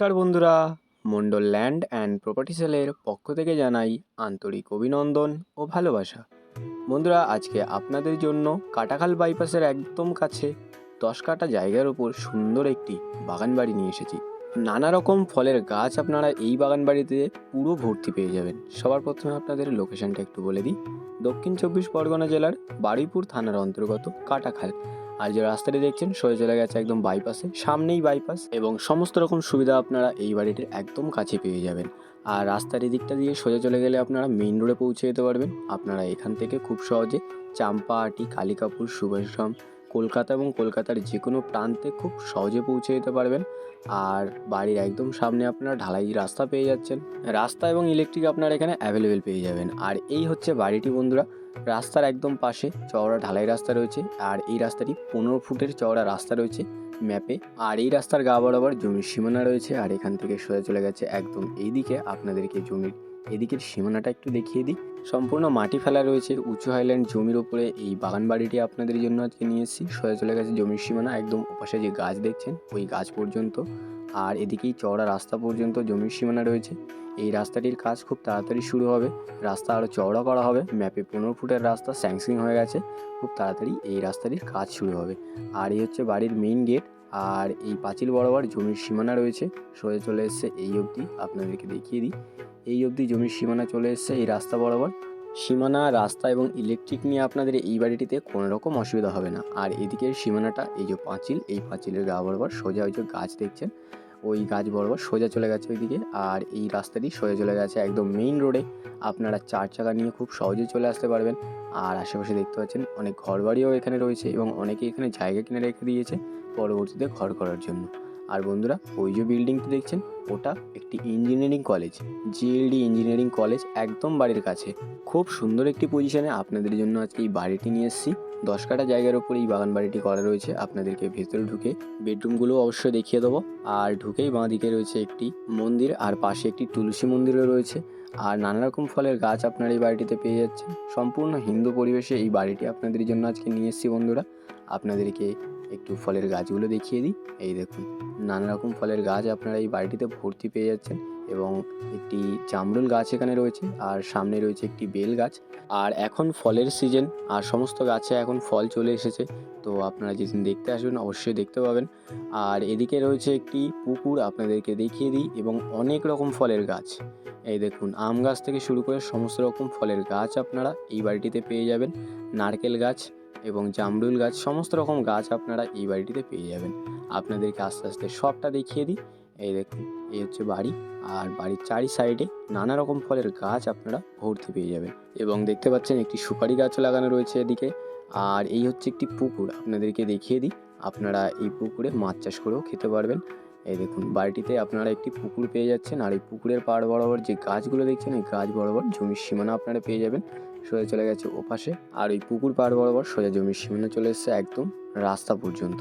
নমস্কার বন্ধুরা। Mondal land and property সেলের পক্ষ থেকে জানাই আন্তরিক অভিনন্দন ও ভালোবাসা। বন্ধুরা, আজকে আপনাদের জন্য কাটাখাল বাইপাসের একদম কাছে দশ কাটা জায়গার উপর সুন্দর একটি বাগান বাড়ি নিয়ে এসেছি। নানা রকম ফলের গাছ আপনারা এই বাগান বাড়িতে পুরো ভর্তি পেয়ে যাবেন। সবার প্রথমে আপনাদের লোকেশনটা একটু বলে দিই। দক্ষিণ চব্বিশ পরগনা জেলার বারুইপুর থানার অন্তর্গত কাটাখাল। আর যে রাস্তাটি দেখছেন সোজা চলে গেছে একদম বাইপাসে সামনেই বাইপাস এবং সমস্ত রকম সুবিধা আপনারা এই বাড়িটির একদম কাছে পেয়ে যাবেন। আর রাস্তার দিকটা দিয়ে সোজা চলে গেলে আপনারা মেইন রোডে পৌঁছে যেতে পারবেন। আপনারা এখান থেকে খুব সহজে চাম্পাহাটি, কালিকাপুর, সুভাষগ্রাম কলকাতা এবং কলকাতার যে কোনো প্রান্তে খুব সহজে পৌঁছে যেতে পারবেন। আর বাড়ির একদম সামনে আপনারা ঢালাই রাস্তা পেয়ে যাচ্ছেন। রাস্তা এবং ইলেকট্রিক আপনারা এখানে অ্যাভেলেবেল পেয়ে যাবেন। আর এই হচ্ছে বাড়িটি বন্ধুরা। রাস্তার একদম পাশে চওড়া ঢালাই রাস্তা রয়েছে। আর এই রাস্তাটি পনেরো ফুটের চওড়া রাস্তা রয়েছে ম্যাপে আর এই রাস্তার গা বরাবর জমির সীমানা রয়েছে। আর এখান থেকে সোজা চলে গেছে একদম এইদিকে। আপনাদেরকে জমির এদিকের সীমানাটা একটু দেখিয়ে দিই। সম্পূর্ণ মাটি ফেলা রয়েছে। উঁচু হাইল্যান্ড জমির ওপরে এই বাগান বাড়িটি আপনাদের জন্য আজকে নিয়ে এসেছি। সোজা চলে গেছে জমির সীমানা, একদম ওপাশে যে গাছ দেখছেন, ওই গাছ পর্যন্ত। আর এদিকেই চওড়া রাস্তা পর্যন্ত জমির সীমানা রয়েছে। এই রাস্তাটির কাজ খুব তাড়াতাড়ি শুরু হবে। রাস্তা আরও চওড়া করা হবে। ম্যাপে পনেরো ফুটের রাস্তা স্যাংসিং হয়ে গেছে। খুব তাড়াতাড়ি এই রাস্তাটির কাজ শুরু হবে। আর এই হচ্ছে বাড়ির মেইন গেট আর এই পাঁচিল বরাবর জমির সীমানা রয়েছে। সোজা চলে এসছে এই অবধি আপনাদেরকে দেখিয়ে দিই। এই অবধি জমির সীমানা চলে এসছে এই রাস্তা বরাবর। সীমানা, রাস্তা এবং ইলেকট্রিক নিয়ে আপনাদের এই বাড়িটিতে কোনো রকম অসুবিধা হবে না। আর এদিকের সীমানাটা, এই যে পাঁচিল, এই পাঁচিলের গা বরাবর সোজা ওই যে গাছ দেখছেন, ওই গাছ বরাবর সোজা চলে গেছে ওইদিকে। আর এই রাস্তাটি সোজা চলে গেছে একদম মেইন রোডে আপনারা চার চাকা নিয়ে খুব সহজে চলে আসতে পারবেন। আর আশেপাশে দেখতে পাচ্ছেন অনেক ঘরবাড়িও এখানে রয়েছে এবং অনেকে এখানে জায়গা কিনে রেখে দিয়েছে। পরবর্তীতে ঘর করার জন্য। আর বন্ধুরা, ওই যে বিল্ডিংটি দেখছেন, ওটা একটি engineering college GLD engineering college একদম বাড়ির কাছে। খুব সুন্দর একটি পজিশনে আপনাদের জন্য আজকে এই বাড়িটি নিয়ে এসেছি। দশ কাটা জায়গার উপর এই বাগান বাড়িটি করা রয়েছে। আপনাদেরকে ভেতরে ঢুকে বেডরুমগুলো অবশ্যই দেখিয়ে দেবো। আর ঢুকেই বাঁ দিকে রয়েছে একটি মন্দির, আর পাশে একটি তুলসী মন্দিরও রয়েছে। আর নানা রকম ফলের গাছ আপনারা এই বাড়িটিতে পেয়ে যাচ্ছেন। সম্পূর্ণ হিন্দু পরিবেশে এই বাড়িটি আপনাদের জন্য আজকে নিয়ে এসেছি বন্ধুরা। আপনাদেরকে একটু ফলের গাছগুলো দেখিয়ে দিই। এই দেখুন, নানা রকম ফলের গাছ আপনারা এই বাড়িটিতে ভর্তি পেয়ে যাচ্ছেন এবং একটি জামরুল গাছ এখানে রয়েছে আর সামনে রয়েছে একটি বেল গাছ। আর এখন ফলের সিজন আর সমস্ত গাছে এখন ফল চলে এসেছে। তো আপনারা যেদিন দেখতে আসবেন অবশ্যই দেখতে পাবেন। আর এদিকে রয়েছে একটি পুকুর আপনাদেরকে দেখিয়ে দিই এবং অনেক রকম ফলের গাছ। এই দেখুন, আম গাছ থেকে শুরু করে সমস্ত রকম ফলের গাছ আপনারা এই বাড়িটিতে পেয়ে যাবেন। নারকেল গাছ এবং জামরুল গাছ, সমস্ত রকম গাছ আপনারা এই বাড়িটিতে পেয়ে যাবেন। আপনাদেরকে আস্তে আস্তে সবটা দেখিয়ে দিই। এই দেখুন, এই হচ্ছে বাড়ি। আর বাড়ির চারি সাইডে নানা রকম ফলের গাছ আপনারা ভর্তি পেয়ে যাবেন। এবং দেখতে পাচ্ছেন একটি সুপারি গাছও লাগানো রয়েছে এদিকে। আর এই হচ্ছে একটি পুকুর। আপনাদেরকে দেখিয়ে দিই। আপনারা এই পুকুরে মাছ চাষ করেও খেতে পারবেন। এই দেখুন, বাড়িটিতে আপনারা একটি পুকুর পেয়ে যাচ্ছেন। আর এই পুকুরের পাড় বরাবর যে গাছগুলো দেখছেন, এই গাছ বরাবর জমির সীমানা আপনারা পেয়ে যাবেন। সোজা চলে গেছে ওপাশে। আর ওই পুকুর পাড় বরাবর সোজা জমির সীমানা চলে এসছে একদম রাস্তা পর্যন্ত।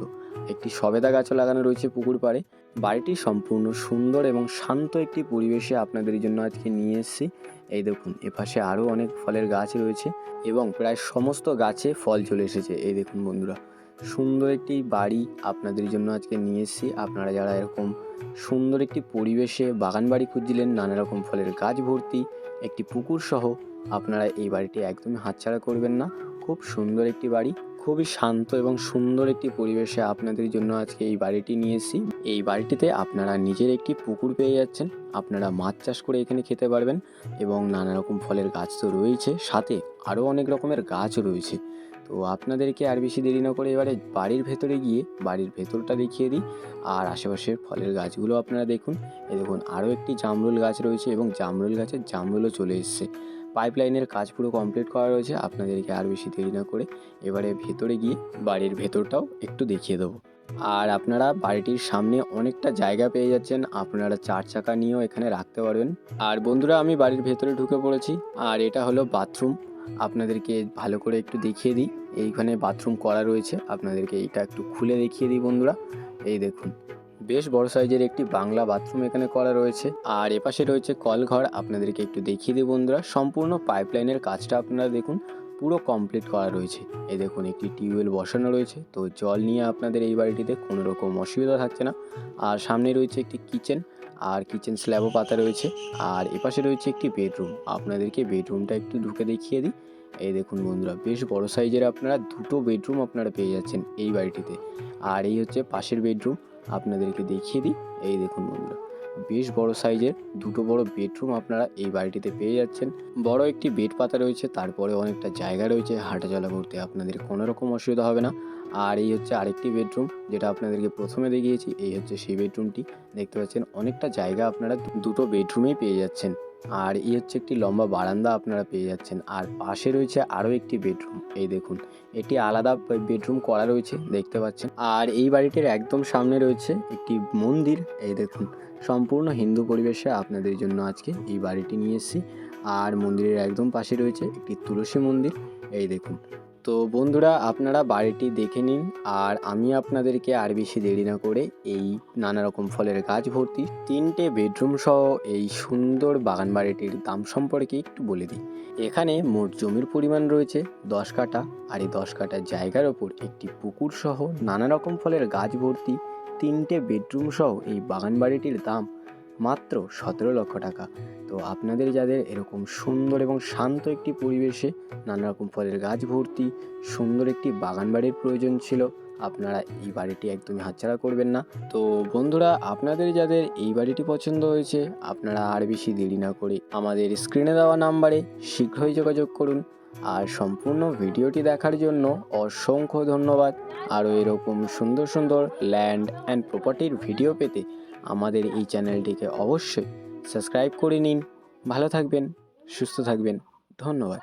একটি সবেদা গাছও লাগানো রয়েছে পুকুর পাড়ে। বাড়িটি সম্পূর্ণ সুন্দর এবং শান্ত একটি পরিবেশে আপনাদের জন্য আজকে নিয়ে এসেছি। এই দেখুন, এপাশে আরও অনেক ফলের গাছ রয়েছে এবং প্রায় সমস্ত গাছে ফল চলে এসেছে। এই দেখুন বন্ধুরা, সুন্দর একটি বাড়ি আপনাদের জন্য আজকে নিয়ে এসেছি। আপনারা যারা এরকম সুন্দর একটি পরিবেশে বাগান বাড়ি খুঁজছিলেন নানা রকম ফলের গাছ ভর্তি, একটি পুকুর সহ আপনারা এই বাড়িটি একদমই হাতছাড়া করবেন না। খুব সুন্দর একটি বাড়ি, খুবই শান্ত এবং সুন্দর একটি পরিবেশে আপনাদের জন্য আজকে এই বাড়িটি নিয়ে এসেছি। এই বাড়িটিতে আপনারা নিজের একটি পুকুর পেয়ে যাচ্ছেন, আপনারা মাছ চাষ করে এখানে খেতে পারবেন এবং নানা রকম ফলের গাছ তো রয়েছে, সাথে আরও অনেক রকমের গাছও রয়েছে। তো আপনাদেরকে আর বেশি দেরি না করে এবারে বাড়ির ভেতরে গিয়ে বাড়ির ভেতরটা দেখিয়ে দিই। আর আশেপাশের ফলের গাছগুলো আপনারা দেখুন, এ দেখুন আরও একটি জামরুল গাছ রয়েছে এবং জামরুল গাছের জামরুলও চলে এসছে। পাইপলাইনের কাজ পুরো কমপ্লিট করা রয়েছে, আপনাদেরকে আর বেশি দেরি না করে এবারে ভেতরে গিয়ে বাড়ির ভেতরটাও একটু দেখিয়ে দেবো। আর আপনারা বাড়িটির সামনে অনেকটা জায়গা পেয়ে যাচ্ছেন, আপনারা চার চাকা নিয়েও এখানে রাখতে পারবেন। আর বন্ধুরা, আমি বাড়ির ভেতরে ঢুকে পড়েছি, আর এটা হলো বাথরুম। আপনাদেরকে ভালো করে একটু দেখিয়ে দিই, এইখানে বাথরুম করা রয়েছে, আপনাদেরকে এইটা একটু খুলে দেখিয়ে দিই বন্ধুরা, এই দেখুন। বেশ বড় সাইজের একটি বাংলা বাথরুম এখানে করা রয়েছে। আর এপাশে রয়েছে কলঘর আপনাদেরকে একটু দেখিয়ে দিই বন্ধুরা। সম্পূর্ণ পাইপলাইনের কাজটা আপনারা দেখুন, পুরো কমপ্লিট করা রয়েছে। এ দেখুন, একটি টিউবওয়েল বসানো রয়েছে। তো জল নিয়ে আপনাদের এই বাড়িটিতে কোনো রকম অসুবিধা থাকছে না। আর সামনে রয়েছে একটি কিচেন আর কিচেন স্ল্যাবও পাতা রয়েছে। আর এপাশে রয়েছে একটি বেডরুম আপনাদেরকে বেডরুমটা একটু ঢুকে দেখিয়ে দিই। এই দেখুন বন্ধুরা, বেশ বড় সাইজের আপনারা দুটো বেডরুম আপনারা পেয়ে যাচ্ছেন এই বাড়িটিতে। আর এই হচ্ছে পাশের বেডরুম আপনাদেরকে দেখিয়ে দিই। এই দেখুন বন্ধুরা, বেশ বড় সাইজের দুটো বড় বেডরুম আপনারা এই বাড়িটিতে পেয়ে যাচ্ছেন। বড় একটি বেড পাতা রয়েছে তারপরে অনেকটা জায়গা রয়েছে, হাঁটাচলা করতে আপনাদের কোনো রকম অসুবিধা হবে না। আর এই হচ্ছে আরেকটি বেডরুম, যেটা আপনাদেরকে প্রথমে দেখিয়েছি, এই হচ্ছে সেই বেডরুমটি। দেখতে পাচ্ছেন, অনেকটা জায়গা আপনারা দুটো বেডরুমেই পেয়ে যাচ্ছেন। আর এই হচ্ছে একটি লম্বা বারান্দা আপনারা পেয়ে যাচ্ছেন। আর পাশে রয়েছে আরও একটি বেডরুম। এই দেখুন, এটি আলাদা বেডরুম করা রয়েছে, দেখতে পাচ্ছেন। আর এই বাড়িটির একদম সামনে রয়েছে একটি মন্দির। এই দেখুন, সম্পূর্ণ হিন্দু পরিবেশে আপনাদের জন্য আজকে এই বাড়িটি নিয়ে এসেছি। আর মন্দিরের একদম পাশে রয়েছে একটি তুলসী মন্দির। এই দেখুন তো বন্ধুরা, আপনারা বাড়িটি দেখে নিন আর আমি আপনাদেরকে আর বেশি দেরি না করে এই নানা রকম ফলের গাছ ভর্তি তিনটে বেডরুম সহ এই সুন্দর বাগান বাড়িটির দাম সম্পর্কে একটু বলে দিই। এখানে মোট জমির পরিমাণ রয়েছে দশ কাঠা আর এই দশ কাঠা জায়গার ওপর একটি পুকুর সহ নানা রকম ফলের গাছ ভর্তি তিনটে বেডরুম সহ এই বাগান বাড়িটির দাম মাত্র সতেরো লক্ষ টাকা। তো আপনাদের যাদের এরকম সুন্দর এবং শান্ত একটি পরিবেশে নানা রকম ফলের গাছ ভর্তি, সুন্দর একটি বাগান বাড়ির প্রয়োজন ছিল, আপনারা এই বাড়িটি একদমই হাতছাড়া করবেন না। তো বন্ধুরা, আপনাদের যাদের এই বাড়িটি পছন্দ হয়েছে, আপনারা আর বেশি দেরি না করে আমাদের স্ক্রিনে দেওয়া নাম্বারে শীঘ্রই যোগাযোগ করুন। আর সম্পূর্ণ ভিডিওটি দেখার জন্য অসংখ্য ধন্যবাদ। আরও এরকম সুন্দর সুন্দর ল্যান্ড অ্যান্ড প্রপার্টির ভিডিও পেতে আমাদের এই চ্যানেলটিকে অবশ্যই সাবস্ক্রাইব করে নিন। ভালো থাকবেন সুস্থ থাকবেন। ধন্যবাদ।